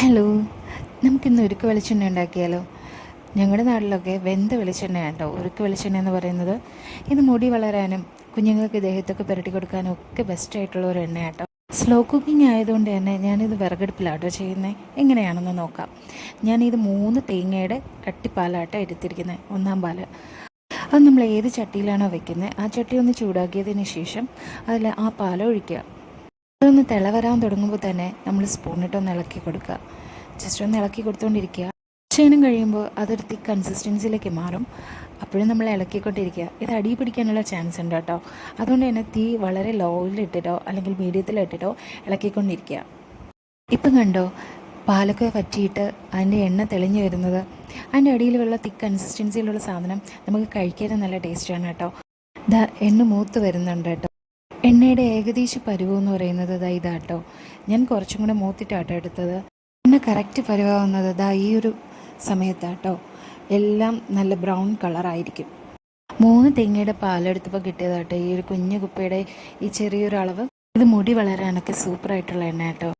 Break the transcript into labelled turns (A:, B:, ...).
A: Hello നമുക്കിന്ന് ഉരുക്ക് വെളിച്ചെണ്ണ ഉണ്ടാക്കിയാലോ? ഞങ്ങളുടെ നാട്ടിലൊക്കെ വെന്ത വെളിച്ചെണ്ണ കേട്ടോ. ഉരുക്ക് വെളിച്ചെണ്ണ എന്ന് പറയുന്നത്. ഇത് മുടി വളരാനും കുഞ്ഞുങ്ങൾക്ക് ദേഹത്തൊക്കെ പുരട്ടി കൊടുക്കാനും ഒക്കെ ബെസ്റ്റ് ആയിട്ടുള്ള ഒരു എണ്ണ കേട്ടോ. സ്ലോ കുക്കിംഗ് ആയതുകൊണ്ട് തന്നെ ഞാനിത് വിറകടുപ്പിലാട്ടോ ചെയ്യുന്നത് എങ്ങനെയാണെന്ന് നോക്കാം. ഞാനിത് മൂന്ന് തേങ്ങയുടെ കട്ടിപ്പാലാട്ടോ എടുത്തിരിക്കുന്നത് ഒന്നാം പാൽ. അത് നമ്മൾ ഏത് ചട്ടിയിലാണോ വെക്കുന്നത് ആ ചട്ടി ഒന്ന് ചൂടാക്കിയതിന് ശേഷം അതിൽ ആ പാൽ ഒഴിക്കുക. അതൊന്ന് തിള വരാൻ തുടങ്ങുമ്പോൾ തന്നെ നമ്മൾ സ്പൂണിട്ടൊന്ന് ഇളക്കി കൊടുക്കുക. ജസ്റ്റ് ഒന്ന് ഇളക്കി കൊടുത്തുകൊണ്ടിരിക്കുക ക്ഷീണം കഴിയുമ്പോൾ അതൊരു തിക്ക് കൺസിസ്റ്റൻസിയിലേക്ക് മാറും. അപ്പോഴും നമ്മൾ ഇളക്കിക്കൊണ്ടിരിക്കുക. ഇത് അടി പിടിക്കാനുള്ള ചാൻസ് ഉണ്ട് കേട്ടോ. അതുകൊണ്ട് തന്നെ തീ വളരെ ലോയിൽ ലോയിലിട്ടിട്ടോ അല്ലെങ്കിൽ മീഡിയത്തിൽ മീഡിയത്തിലിട്ടിട്ടോ ഇളക്കിക്കൊണ്ടിരിക്കുക. ഇപ്പം കണ്ടോ പാലൊക്കെ വറ്റിയിട്ട് അതിന്റെ എണ്ണ തെളിഞ്ഞു വരുന്നത്. അതിന്റെ അടിയിലുള്ള തിക്ക് കൺസിസ്റ്റൻസിയിലുള്ള സാധനം നമുക്ക് കഴിക്കാനും നല്ല ടേസ്റ്റാണ് കേട്ടോ. എണ്ണ മൂത്ത് വരുന്നുണ്ട് കേട്ടോ. എണ്ണയുടെ ഏകദേശ പരുവം എന്ന് പറയുന്നത് ദാ ഇതാട്ടോ ഞാൻ കുറച്ചും കൂടെ മൂത്തിട്ടാട്ടോ എടുത്തത്. എണ്ണ കറക്റ്റ് പരുവാകുന്നത് ദാ ഈ ഒരു സമയത്താട്ടോ എല്ലാം നല്ല ബ്രൗൺ കളറായിരിക്കും മൂന്ന് തെങ്ങയുടെ പാലെടുത്തപ്പോൾ കിട്ടിയതാട്ടോ ഈ ഒരു കുഞ്ഞു കുപ്പിയുടെ ഈ ചെറിയൊരു അളവ്. ഇത് മുടി വളരാനൊക്കെ സൂപ്പറായിട്ടുള്ള എണ്ണ കേട്ടോ